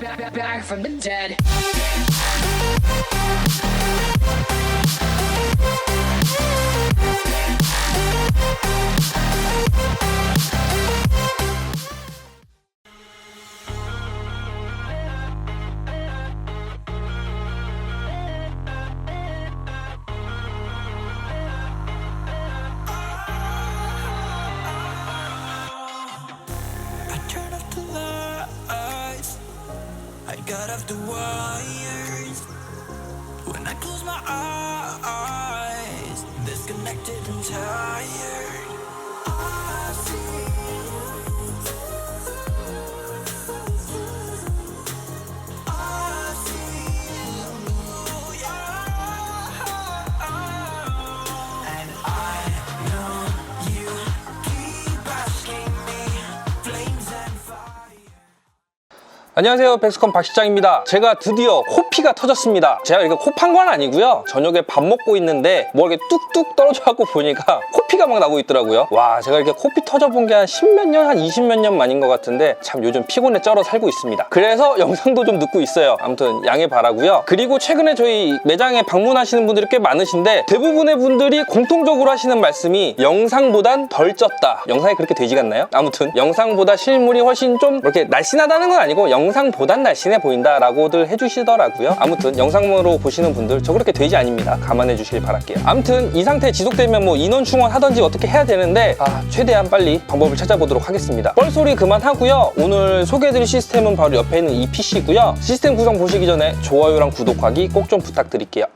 back, back, back from the dead. Got off the wires. When I close my eyes, disconnected and tired. 안녕하세요. 백스컴 박실장입니다. 제가 드디어 코피가 터졌습니다. 제가 이렇게 코 판 건 아니고요. 저녁에 밥 먹고 있는데 뭐 이렇게 뚝뚝 떨어져 갖고 보니까 코피가 막 나고 있더라고요. 와 제가 이렇게 코피 터져 본 게한 10몇 년, 한 20몇 년 만인 것 같은데 참 요즘 피곤에 쩔어 살고 있습니다. 그래서 영상도 좀 늦고 있어요. 아무튼 양해 바라고요. 그리고 최근에 저희 매장에 방문하시는 분들이 꽤 많으신데 대부분의 분들이 공통적으로 하시는 말씀이 영상보단 덜 쪘다. 영상이 그렇게 되지 않나요? 아무튼 영상보다 실물이 훨씬 좀 이렇게 날씬하다는 건 아니고 영상보단 날씬해 보인다라고들 해주시더라고요 아무튼 영상으로 보시는 분들 저 그렇게 돼지 아닙니다. 감안해 주시길 바랄게요. 아무튼 이 상태 지속되면 뭐 인원 충원하던지 어떻게 해야 되는데 아 최대한 빨리 방법을 찾아보도록 하겠습니다. 뻘소리 그만하고요. 오늘 소개해드릴 시스템은 바로 옆에 있는 이 PC고요. 시스템 구성 보시기 전에 좋아요랑 구독하기 꼭 좀 부탁드릴게요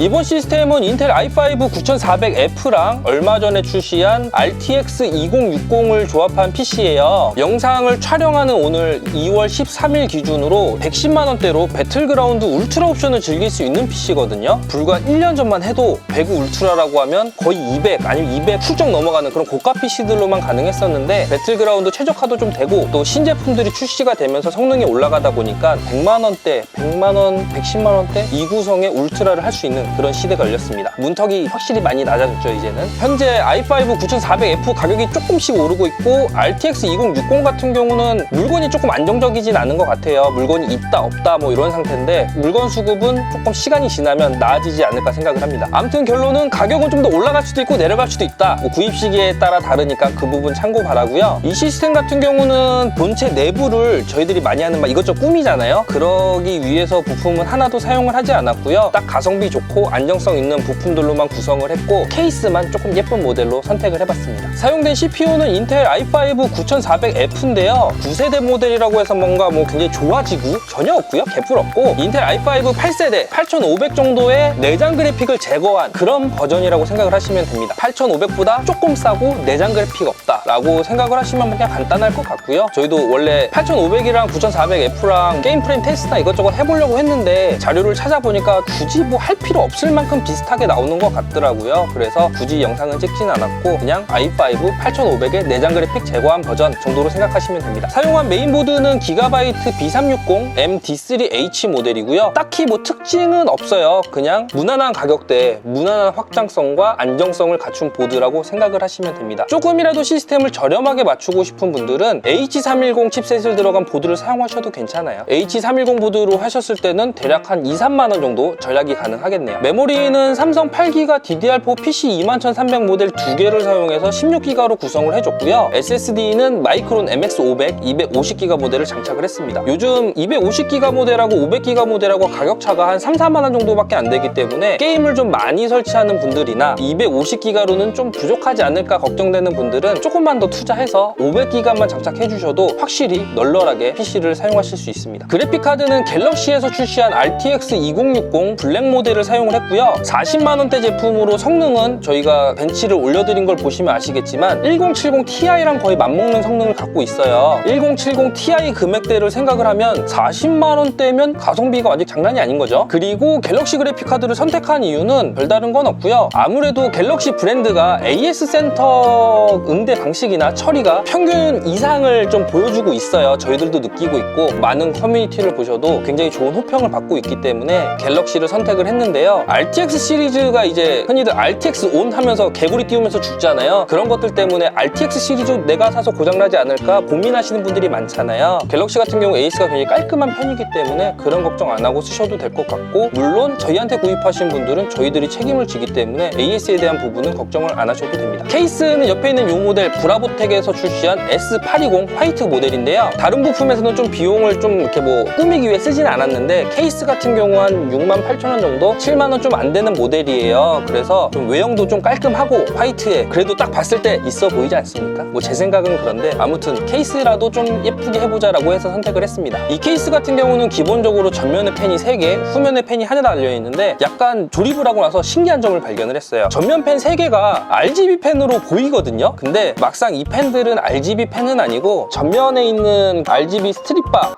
이번 시스템은 인텔 i5 9400F랑 얼마 전에 출시한 RTX 2060을 조합한 PC예요. 영상을 촬영하는 오늘 2월 13일 기준으로 110만 원대로 배틀그라운드 울트라 옵션을 즐길 수 있는 PC거든요. 불과 1년 전만 해도 배그 울트라라고 하면 거의 200 아니면 200 훌쩍 넘어가는 그런 고가 PC들로만 가능했었는데 배틀그라운드 최적화도 좀 되고 또 신제품들이 출시가 되면서 성능이 올라가다 보니까 100만 원대, 100만 원, 110만 원대 이 구성의 울트라를 할 수 있는 그런 시대가 열렸습니다. 문턱이 확실히 많이 낮아졌죠 이제는. 현재 i5 9400F 가격이 조금씩 오르고 있고 RTX 2060 같은 경우는 물건이 조금 안정적이진 않은 것 같아요. 물건이 있다 없다 뭐 이런 상태인데 물건 수급은 조금 시간이 지나면 나아지지 않을까 생각을 합니다. 아무튼 결론은 가격은 좀 더 올라갈 수도 있고 내려갈 수도 있다. 뭐 구입 시기에 따라 다르니까 그 부분 참고 바라고요. 이 시스템 같은 경우는 본체 내부를 저희들이 많이 하는 막 이것저것 꾸미잖아요. 그러기 위해서 부품은 하나도 사용을 하지 않았고요. 딱 가성비 좋고 안정성 있는 부품들로만 구성을 했고 케이스만 조금 예쁜 모델로 선택을 해봤습니다. 사용된 CPU는 인텔 i5 9400F인데요. 9세대 모델이라고 해서 뭔가 뭐 굉장히 좋아지고 전혀 없고요. 개뿔 없고 인텔 i5 8세대 8500 정도의 내장 그래픽을 제거한 그런 버전이라고 생각을 하시면 됩니다. 8500보다 조금 싸고 내장 그래픽 없다 라고 생각을 하시면 그냥 간단할 것 같고요. 저희도 원래 8500이랑 9400F랑 게임 프레임 테스트나 이것저것 해보려고 했는데 자료를 찾아보니까 굳이 뭐 할 필요 없을 만큼 비슷하게 나오는 것 같더라고요. 그래서 굳이 영상은 찍진 않았고 그냥 i5 8500의 내장 그래픽 제거한 버전 정도로 생각하시면 됩니다. 사용한 메인보드는 기가바이트 B360 MD3H 모델이고요. 딱히 뭐 특징은 없어요. 그냥 무난한 가격대에 무난한 확장성과 안정성을 갖춘 보드라고 생각을 하시면 됩니다. 조금이라도 시스템을 저렴하게 맞추고 싶은 분들은 H310 칩셋을 들어간 보드를 사용하셔도 괜찮아요. H310 보드로 하셨을 때는 대략 한 2, 3만 원 정도 전략이 가능하겠네요. 메모리는 삼성 8기가 DDR4 PC 21300 모델 두 개를 사용해서 16기가로 구성을 해줬고요. SSD는 마이크론 MX500 250기가 모델을 장착을 했습니다. 요즘 250기가 모델하고 500기가 모델하고 가격 차가 한 3, 4만 원 정도밖에 안 되기 때문에 게임을 좀 많이 설치하는 분들이나 250기가로는 좀 부족하지 않을까 걱정되는 분들은 조금만 더 투자해서 500기가만 장착해 주셔도 확실히 널널하게 PC를 사용하실 수 있습니다. 그래픽 카드는 갤럭시에서 출시한 RTX 2060 블랙 모델을 사용 을 했고요. 40만 원대 제품으로 성능은 저희가 벤치를 올려드린 걸 보시면 아시겠지만 1070 Ti랑 거의 맞먹는 성능을 갖고 있어요. 1070 Ti 금액대를 생각을 하면 40만 원대면 가성비가 완전 장난이 아닌 거죠. 그리고 갤럭시 그래픽 카드를 선택한 이유는 별다른 건 없고요. 아무래도 갤럭시 브랜드가 AS 센터 응대 방식이나 처리가 평균 이상을 좀 보여주고 있어요. 저희들도 느끼고 있고 많은 커뮤니티를 보셔도 굉장히 좋은 호평을 받고 있기 때문에 갤럭시를 선택을 했는데요. 있는데요. RTX 시리즈가 이제 흔히들 RTX 온 하면서 개구리 띄우면서 죽잖아요. 그런 것들 때문에 RTX 시리즈 내가 사서 고장나지 않을까 고민하시는 분들이 많잖아요. 갤럭시 같은 경우 에이스가 굉장히 깔끔한 편이기 때문에 그런 걱정 안 하고 쓰셔도 될 것 같고 물론 저희한테 구입하신 분들은 저희들이 책임을 지기 때문에 AS에 대한 부분은 걱정을 안 하셔도 됩니다. 케이스는 옆에 있는 이 모델 브라보텍에서 출시한 S820 화이트 모델인데요. 다른 부품에서는 좀 비용을 좀 이렇게 뭐 꾸미기 위해 쓰지는 않았는데 케이스 같은 경우 한 6만 8천 원 정도? 7만 원 좀 안 되는 모델이에요. 그래서 좀 외형도 좀 깔끔하고 화이트에 그래도 딱 봤을 때 있어 보이지 않습니까? 뭐 제 생각은 그런데 아무튼 케이스라도 좀 예쁘게 해보자라고 해서 선택을 했습니다. 이 케이스 같은 경우는 기본적으로 전면에 펜이 3개, 후면에 펜이 하나 달려 있는데 약간 조립을 하고 나서 신기한 점을 발견을 했어요. 전면 펜 3개가 RGB 펜으로 보이거든요. 근데 막상 이 펜들은 RGB 펜은 아니고 전면에 있는 RGB 스트립바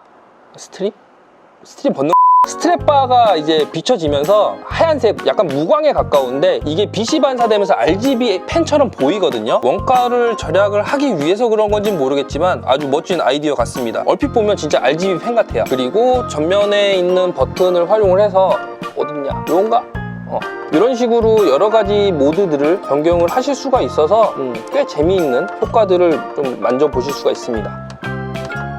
스트립? 스트립 벗는 스트랩바가 이제 비춰지면서 하얀색 약간 무광에 가까운데 이게 빛이 반사되면서 RGB 펜처럼 보이거든요. 원가를 절약을 하기 위해서 그런 건지 는 모르겠지만 아주 멋진 아이디어 같습니다. 얼핏 보면 진짜 RGB 펜 같아요. 그리고 전면에 있는 버튼을 활용을 해서 어딨냐? 요건가? 어, 이런 식으로 여러 가지 모드들을 변경을 하실 수가 있어서 음, 꽤 재미있는 효과들을 좀 만져보실 수가 있습니다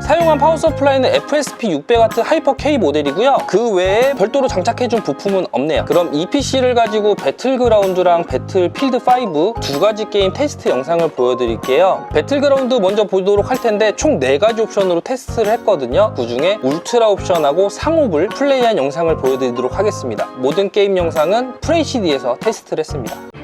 사용한 파워 서플라이는 FSP600 같은 하이퍼 K 모델이고요. 그 외에 별도로 장착해준 부품은 없네요. 그럼 이 PC를 가지고 배틀그라운드랑 배틀필드5 두 가지 게임 테스트 영상을 보여드릴게요. 배틀그라운드 먼저 보도록 할 텐데 총네 가지 옵션으로 테스트를 했거든요. 그 중에 울트라 옵션하고 상업을 플레이한 영상을 보여드리도록 하겠습니다. 모든 게임 영상은 FHD에서 테스트를 했습니다.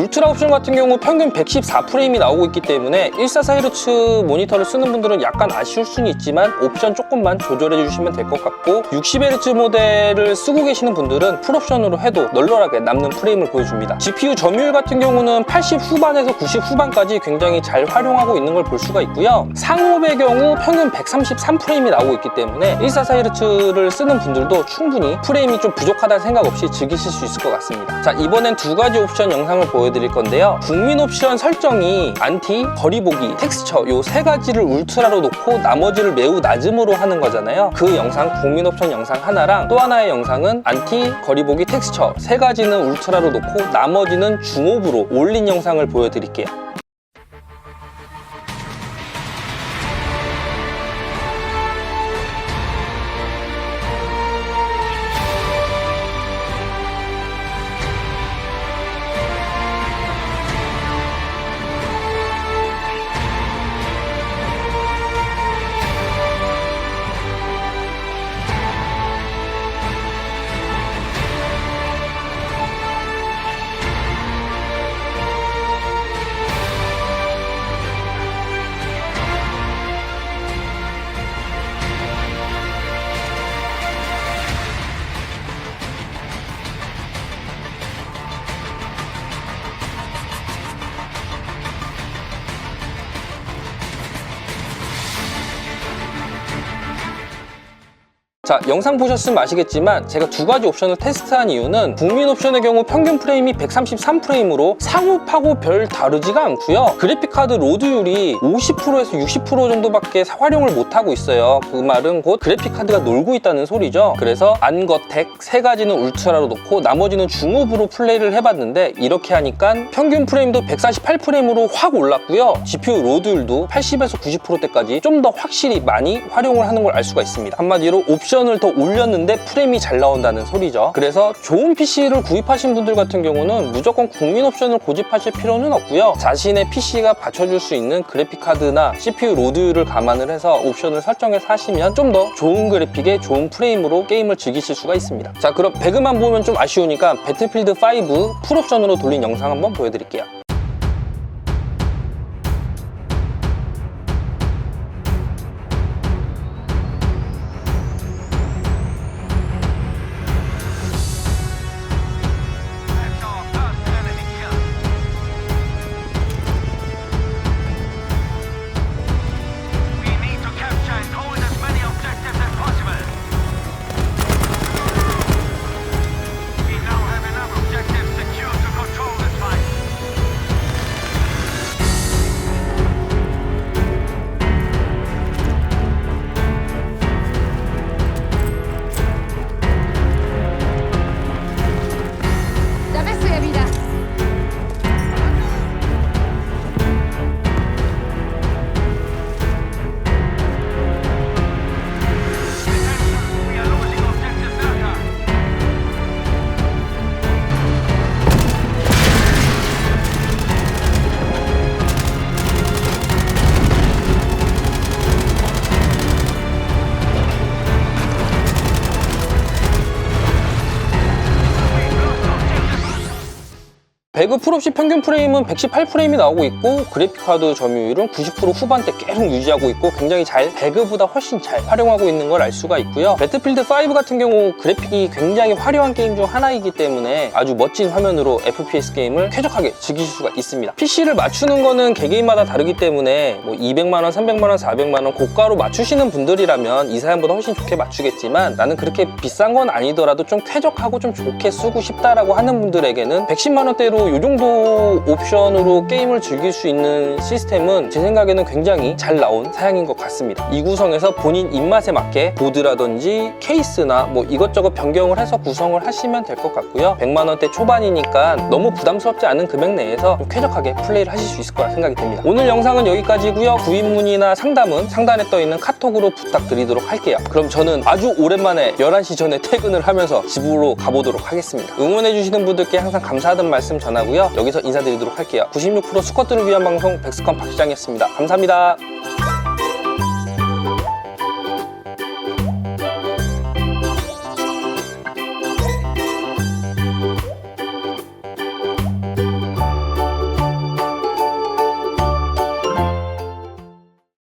울트라 옵션 같은 경우 평균 114프레임이 나오고 있기 때문에 144Hz 모니터를 쓰는 분들은 약간 아쉬울 수는 있지만 옵션 조금만 조절해 주시면 될 것 같고 60Hz 모델을 쓰고 계시는 분들은 풀옵션으로 해도 널널하게 남는 프레임을 보여줍니다. GPU 점유율 같은 경우는 80 후반에서 90 후반까지 굉장히 잘 활용하고 있는 걸 볼 수가 있고요. 상업의 경우 평균 133프레임이 나오고 있기 때문에 144Hz를 쓰는 분들도 충분히 프레임이 좀 부족하다는 생각 없이 즐기실 수 있을 것 같습니다. 자 이번엔 두 가지 옵션 영상을 보여 드릴 건데요. 국민 옵션 설정이 안티, 거리 보기, 텍스처 요 세 가지를 울트라로 놓고 나머지를 매우 낮음으로 하는 거잖아요. 그 영상 국민 옵션 영상 하나랑 또 하나의 영상은 안티, 거리 보기, 텍스처 세 가지는 울트라로 놓고 나머지는 중업으로 올린 영상을 보여드릴게요. 자, 영상 보셨으면 아시겠지만 제가 두 가지 옵션을 테스트한 이유는 국민 옵션의 경우 평균 프레임이 133프레임으로 상업하고 별 다르지가 않고요. 그래픽카드 로드율이 50%에서 60% 정도밖에 활용을 못하고 있어요. 그 말은 곧 그래픽카드가 놀고 있다는 소리죠. 그래서 안거텍 세 가지는 울트라로 놓고 나머지는 중업으로 플레이를 해봤는데 이렇게 하니까 평균 프레임도 148프레임으로 확 올랐고요. GPU 로드율도 80에서 90%대까지 좀 더 확실히 많이 활용을 하는 걸 알 수가 있습니다. 한마디로 옵션 옵션을 더 올렸는데 프레임이 잘 나온다는 소리죠. 그래서 좋은 PC를 구입하신 분들 같은 경우는 무조건 국민 옵션을 고집하실 필요는 없고요. 자신의 PC가 받쳐줄 수 있는 그래픽 카드나 CPU 로드율을 감안을 해서 옵션을 설정해서 하시면 좀 더 좋은 그래픽에 좋은 프레임으로 게임을 즐기실 수가 있습니다. 자, 그럼 배그만 보면 좀 아쉬우니까 배틀필드 5 풀옵션으로 돌린 영상 한번 보여드릴게요. 배그 풀옵시 평균 프레임은 118프레임이 나오고 있고 그래픽카드 점유율은 90% 후반대 계속 유지하고 있고 굉장히 잘 배그보다 훨씬 잘 활용하고 있는 걸 알 수가 있고요. 배틀필드 5 같은 경우 그래픽이 굉장히 화려한 게임 중 하나이기 때문에 아주 멋진 화면으로 FPS 게임을 쾌적하게 즐기실 수가 있습니다. PC를 맞추는 거는 개개인마다 다르기 때문에 뭐 200만원, 300만원, 400만원 고가로 맞추시는 분들이라면 이 사연보다 훨씬 좋게 맞추겠지만 나는 그렇게 비싼 건 아니더라도 좀 쾌적하고 좀 좋게 쓰고 싶다라고 하는 분들에게는 110만원대로 이 정도 옵션으로 게임을 즐길 수 있는 시스템은 제 생각에는 굉장히 잘 나온 사양인 것 같습니다. 이 구성에서 본인 입맛에 맞게 보드라든지 케이스나 뭐 이것저것 변경을 해서 구성을 하시면 될 것 같고요. 100만원대 초반이니까 너무 부담스럽지 않은 금액 내에서 좀 쾌적하게 플레이를 하실 수 있을 거라 생각이 듭니다. 오늘 영상은 여기까지고요. 구입 문의나 상담은 상단에 떠 있는 카톡으로 부탁드리도록 할게요. 그럼 저는 아주 오랜만에 11시 전에 퇴근을 하면서 집으로 가보도록 하겠습니다. 응원해주시는 분들께 항상 감사하다는 말씀 전하 고요. 여기서 인사드리도록 할게요. 96% 스쿼트를 위한 방송 백스컨 박시장이었습니다. 감사합니다.